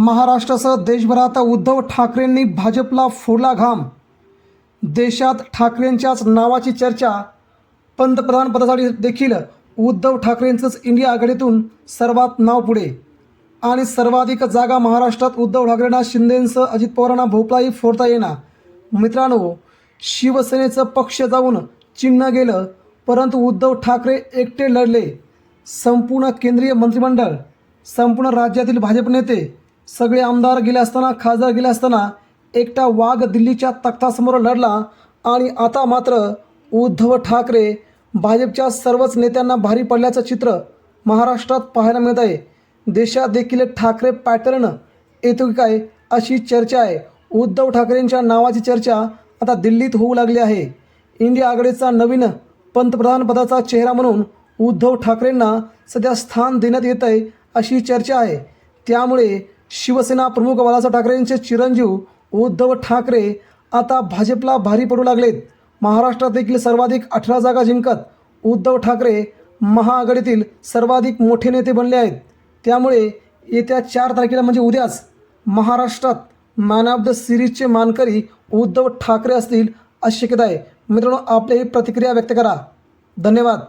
महाराष्ट्रासह देशभरात उद्धव ठाकरेंनी भाजपला फोडला घाम. देशात ठाकरेंच्याच नावाची चर्चा पंतप्रधानपदासाठी देखील उद्धव ठाकरेंचंच इंडिया आघाडीतून सर्वात नाव पुढे. आणि सर्वाधिक जागा महाराष्ट्रात उद्धव ठाकरेंना शिंदेंसह अजित पवारांना भोपळाही फोडता येणार. मित्रांनो शिवसेनेचं पक्ष जाऊन चिन्ह गेलं परंतु उद्धव ठाकरे एकटे लढले. संपूर्ण केंद्रीय मंत्रिमंडळ संपूर्ण राज्यातील भाजप नेते सगळे आमदार गेले असताना खासदार गेले असताना एकटा वाघ दिल्लीच्या तख्तासमोर लढला आणि आता मात्र उद्धव ठाकरे भाजपच्या सर्वच नेत्यांना भारी पडल्याचं चित्र महाराष्ट्रात पाहायला मिळत आहे. देशात देखील ठाकरे पॅटर्न येतो की काय अशी चर्चा आहे. उद्धव ठाकरेंच्या नावाची चर्चा आता दिल्लीत होऊ लागली आहे. इंडिया आघाडीचा नवीन पंतप्रधानपदाचा चेहरा म्हणून उद्धव ठाकरेंना सध्या स्थान देण्यात येत आहे अशी चर्चा आहे. त्यामुळे शिवसेना प्रमुख बाळासाहेब ठाकरेंचे चिरंजीव उद्धव ठाकरे आता भाजपला भारी पडू लागलेत. महाराष्ट्रात देखील सर्वाधिक अठरा जागा जिंकत उद्धव ठाकरे महाआघाडीतील सर्वाधिक मोठे नेते बनले आहेत. त्यामुळे येत्या चार तारखेला म्हणजे उद्याच महाराष्ट्रात मॅन ऑफ द सिरीजचे मानकरी उद्धव ठाकरे असतील अशी शक्यता आहे. मित्रांनो आपल्याही ही प्रतिक्रिया व्यक्त करा. धन्यवाद.